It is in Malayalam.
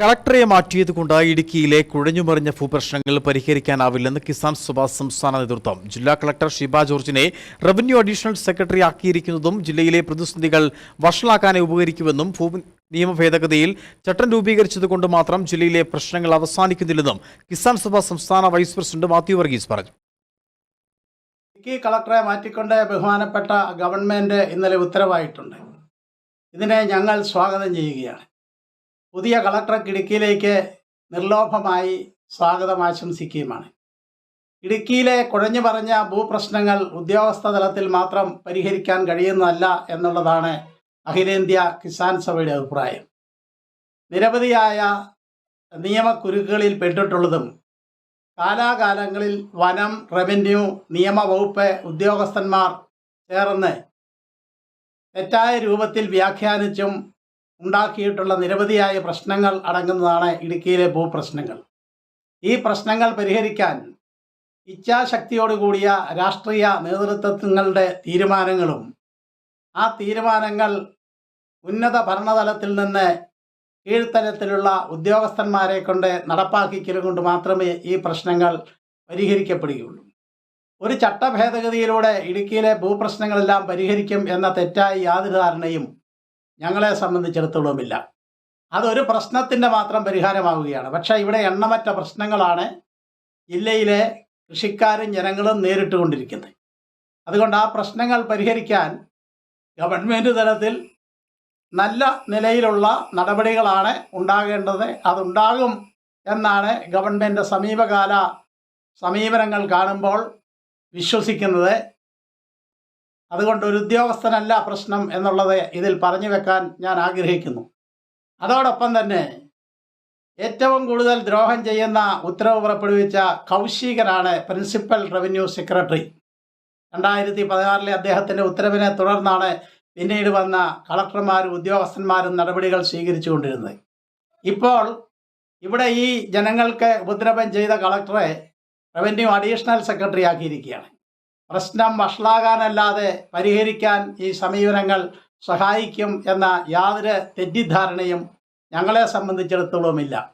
കളക്ടറെ മാറ്റിയതുകൊണ്ട് ഇടുക്കിയിലെ കുഴഞ്ഞുമറിഞ്ഞ ഭൂപ്രശ്നങ്ങൾ പരിഹരിക്കാനാവില്ലെന്ന് കിസാൻ സഭാ സംസ്ഥാന നേതൃത്വം. ജില്ലാ കളക്ടർ ഷിബ ജോർജിനെ റവന്യൂ അഡീഷണൽ സെക്രട്ടറി ആക്കിയിരിക്കുന്നതും ജില്ലയിലെ പ്രതിസന്ധികൾ വഷളാക്കാനേ ഉപകരിക്കുമെന്നും ഭൂ നിയമ ഭേദഗതിയിൽ ചട്ടം രൂപീകരിച്ചതുകൊണ്ട് മാത്രം ജില്ലയിലെ പ്രശ്നങ്ങൾ അവസാനിക്കുന്നില്ലെന്നും കിസാൻ സഭ സംസ്ഥാന വൈസ് പ്രസിഡന്റ് മാത്യു വർഗീസ് പറഞ്ഞു. ഇടുക്കി കളക്ടറെ മാറ്റിക്കൊണ്ട് ബഹുമാനപ്പെട്ട ഗവൺമെന്റ് ഇന്നലെ ഉത്തരവായിട്ടുണ്ട്. ഇതിനെ ഞങ്ങൾ സ്വാഗതം ചെയ്യുകയാണ്. പുതിയ കളക്ടർ ഇടുക്കിയിലേക്ക് നിർലോഭമായി സ്വാഗതം ആശംസിക്കുകയുമാണ്. ഇടുക്കിയിലെ കുഴഞ്ഞു പറഞ്ഞ ഭൂപ്രശ്നങ്ങൾ ഉദ്യോഗസ്ഥ തലത്തിൽ മാത്രം പരിഹരിക്കാൻ കഴിയുന്നതല്ല എന്നുള്ളതാണ് അഖിലേന്ത്യാ കിസാൻ സഭയുടെ അഭിപ്രായം. നിരവധിയായ നിയമക്കുരുക്കുകളിൽ പെട്ടിട്ടുള്ളതും കാലാകാലങ്ങളിൽ വനം റവന്യൂ നിയമവകുപ്പ് ഉദ്യോഗസ്ഥന്മാർ ചേർന്ന് തെറ്റായ രൂപത്തിൽ വ്യാഖ്യാനിച്ചും ഉണ്ടാക്കിയിട്ടുള്ള നിരവധിയായ പ്രശ്നങ്ങൾ അടങ്ങുന്നതാണ് ഇടുക്കിയിലെ ഭൂപ്രശ്നങ്ങൾ. ഈ പ്രശ്നങ്ങൾ പരിഹരിക്കാൻ ഇച്ഛാശക്തിയോടുകൂടിയ രാഷ്ട്രീയ നേതൃത്വങ്ങളുടെ തീരുമാനങ്ങളും ആ തീരുമാനങ്ങൾ ഉന്നത ഭരണതലത്തിൽ നിന്ന് കീഴ്ത്തലത്തിലുള്ള ഉദ്യോഗസ്ഥന്മാരെ കൊണ്ട് നടപ്പാക്കിക്കലും കൊണ്ട് മാത്രമേ ഈ പ്രശ്നങ്ങൾ പരിഹരിക്കപ്പെടുകയുള്ളൂ. ഒരു ചട്ടഭേദഗതിയിലൂടെ ഇടുക്കിയിലെ ഭൂപ്രശ്നങ്ങളെല്ലാം പരിഹരിക്കും എന്ന തെറ്റായ യാതൊരു ധാരണയും ഞങ്ങളെ സംബന്ധിച്ചിടത്തോളമില്ല അതൊരു പ്രശ്നത്തിന്റെ മാത്രം പരിഹാരമാവുകയാണ്. പക്ഷേ ഇവിടെ എണ്ണമറ്റ പ്രശ്നങ്ങളാണ് ജില്ലയിലെ കൃഷിക്കാരും ജനങ്ങളും നേരിട്ടുകൊണ്ടിരിക്കുന്നത്. അതുകൊണ്ട് ആ പ്രശ്നങ്ങൾ പരിഹരിക്കാൻ ഗവൺമെന്റ് തലത്തിൽ നല്ല നിലയിലുള്ള നടപടികളാണ് ഉണ്ടാകേണ്ടത്. അതുണ്ടാകും എന്നാണ് ഗവൺമെന്റ് സമീപകാല സമീപനങ്ങൾ കാണുമ്പോൾ വിശ്വസിക്കുന്നത്. അതുകൊണ്ട് ഒരു ഉദ്യോഗസ്ഥനല്ല പ്രശ്നം എന്നുള്ളത് ഇതിൽ പറഞ്ഞു വെക്കാൻ ഞാൻ ആഗ്രഹിക്കുന്നു. അതോടൊപ്പം തന്നെ ഏറ്റവും കൂടുതൽ ദ്രോഹം ചെയ്യുന്ന ഉത്തരവ് പുറപ്പെടുവിച്ച കൗശികനാണ് പ്രിൻസിപ്പൽ റവന്യൂ സെക്രട്ടറി. രണ്ടായിരത്തി പതിനാറിലെ അദ്ദേഹത്തിന്റെ ഉത്തരവിനെ തുടർന്നാണ് പിന്നീട് വന്ന കളക്ടർമാരും ഉദ്യോഗസ്ഥന്മാരും നടപടികൾ സ്വീകരിച്ചു കൊണ്ടിരുന്നത് ഇപ്പോൾ ഇവിടെ ഈ ജനങ്ങൾക്ക് ഉപദ്രവം ചെയ്ത കളക്ടറെ റവന്യൂ അഡീഷണൽ സെക്രട്ടറി ആക്കിയിരിക്കുകയാണ്. പ്രശ്നം വഷളാകാനല്ലാതെ പരിഹരിക്കാൻ ഈ സമീപനങ്ങൾ സഹായിക്കും എന്ന യാതൊരു തെറ്റിദ്ധാരണയും ഞങ്ങളെ സംബന്ധിച്ചിടത്തോളമില്ല